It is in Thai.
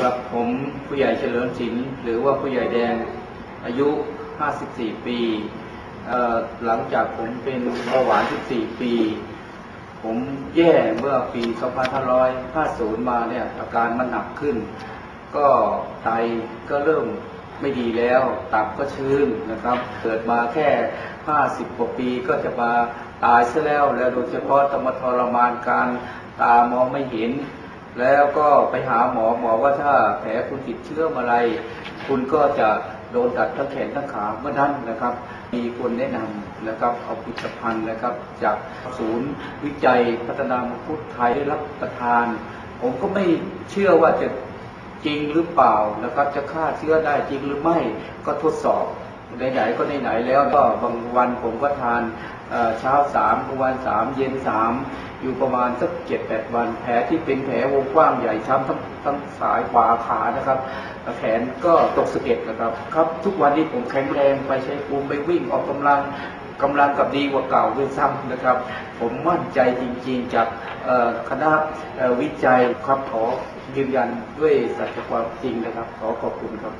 ครับผมผู้ใหญ่เฉลิมศิลป์หรือว่าผู้ใหญ่แดงอายุ 54 ปี หลังจากผมเป็นเบาหวาน 14 ปี ผมแย่เมื่อปี 2550 มาเนี่ยอาการมันหนักขึ้น ก็ไตก็เริ่มไม่ดีแล้ว ตับก็ชื้นนะครับ เกิดมาแค่ 50 กว่าปีก็จะมาตายซะแล้ว แล้วโดยเฉพาะต้องมาทรมานการตามองไม่เห็น แล้วก็ไปหาหมอหมอว่าถ้าแผลคุณติดเชื้ออะไร คุณก็จะโดนตัดทั้งแขนทั้งขาเมื่อนั้นนะครับ มีคนแนะนำนะครับเอาผลิตภัณฑ์นะครับ จากศูนย์วิจัยพัฒนามังคุดไทยได้รับประทาน ผมก็ไม่เชื่อว่าจะจริงหรือเปล่านะครับจะฆ่าเชื้อได้จริงหรือไม่ก็ทดสอบไหนๆก็ไหนๆแล้วก็บางวันผมก็ทานเช้าสามกลางวันสามเย็นสาม อยู่ประมาณสักเจ็ดแปดวันแผลที่เป็นแผลวงกว้างใหญ่ช้ำทั้งทั้งสายขวาขานะครับ แขนก็ตกสะเก็ดนะครับครับ ทุกวันนี้ผมแข็งแรงไปใช้ภูมิไปวิ่งออกกำลังกำลังกับดีกว่าเก่าด้วยซ้ำนะครับ ผมมั่นใจจริงๆจากคณะวิจัยครับขอยืนยันด้วยสัจความจริงนะครับ ขอขอบคุณครับ